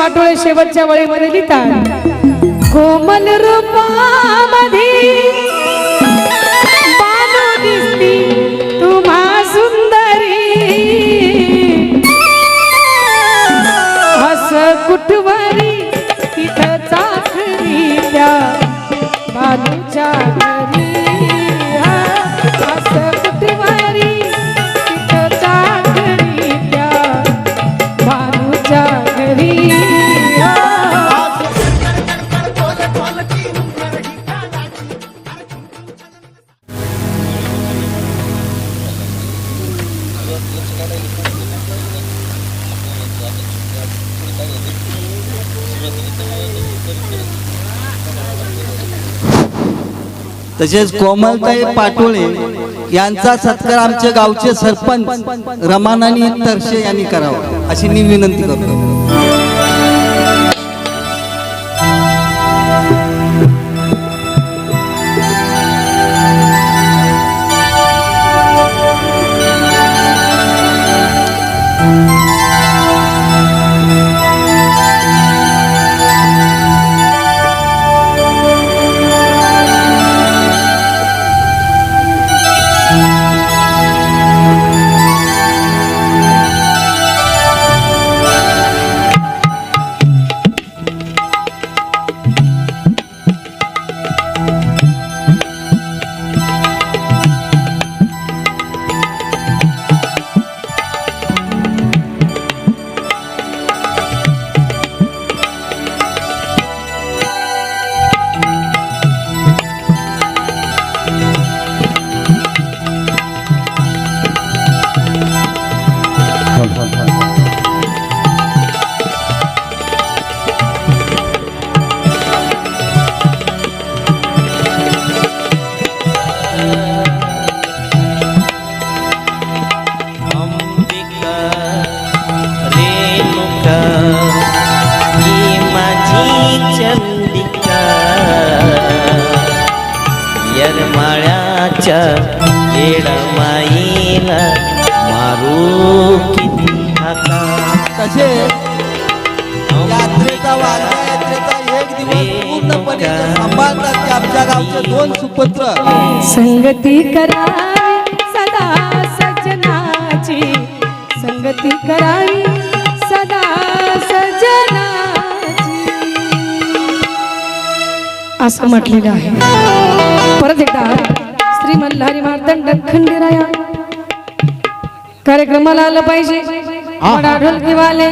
पाटोळे शेवटच्या वळीमध्ये लिहितात. कोमल रूपामध्ये कुठवारी तुम्हा सुंदरी. तिथं चाकरी त्या बाजूच्या घरी. तसेच कोमलताई पाटोळे यांचा सत्कार आमचे गावचे सरपंच रमानानी तरशे यांनी करावा अशी मी विनंती करतो. येडमाईला मारू किती हाका. तसे यात्रेचा यात्रेचा एक दिवस पूर्णपणे जे सांभाळतात ते आमच्या गावचे दोन सुपुत्र. संगती करावी सदा सजनाची. संगती करावी सदा सजनाची. असं म्हटलेलं आहे. परत एकदा. श्री मल्हारी मार्तंड खंडेराया कार्यक्रमाला आलं पाहिजे. ढोलकीवाले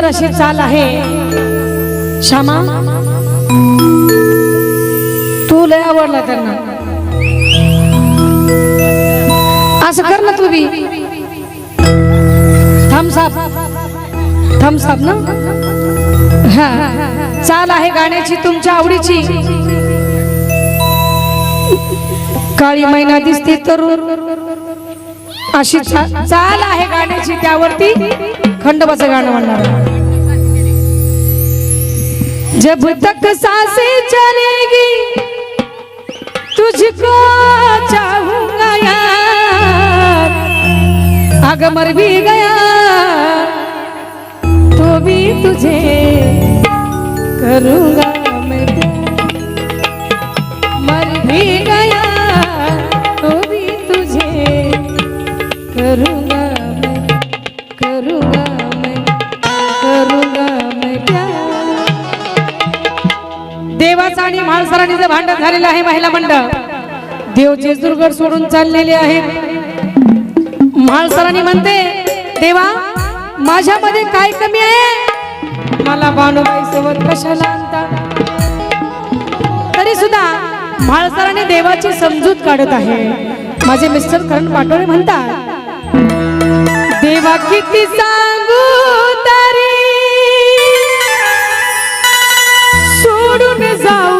सुंदर अशी चाल आहे. श्यामा तू लय आवडला त्यांना. असं कर ना तू बी. थम्सअप थम्सअप ना? हा. चाल आहे गाण्याची तुमच्या आवडीची. काळी मैना दिसते तरुण. अशी चाल आहे गाण्याची त्यावरती. खंडोबाचं गाणं म्हणणार. जब तक सांसें चलेगी तुझको चाहूंगा यार। आग मर भी गया तो भी तुझे करूंगा। झालेलं आहे महिला मंडळ. देव जेजुरगड सोडून चाललेले आहे. म्हाळसरांनी म्हणते देवा माझ्या मध्ये काय कमी आहे? मला बानुबाई सोबत कशाला आणता? तरी सुद्धा म्हाळसरांनी देवाची समजूत काढत आहे. माझे मिस्टर करण पाटोळे म्हणतात देवा किती सांगू तरी सोडून जाऊ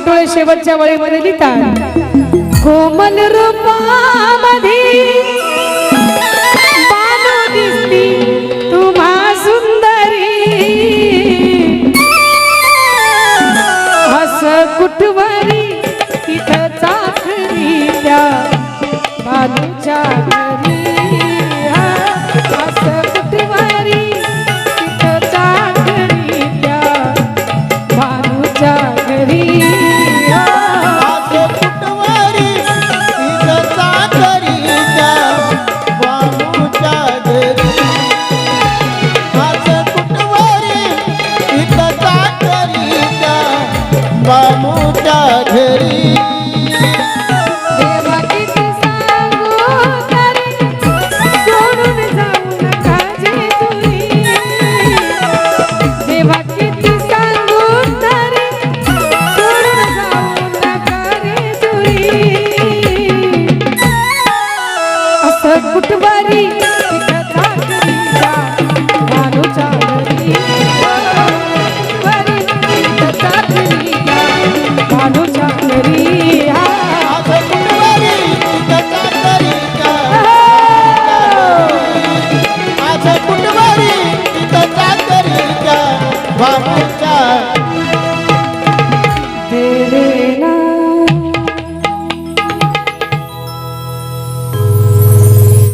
माडोळे शेवटच्या वळीमध्ये लिहितात. कोमल रूपामध्ये कुटवारी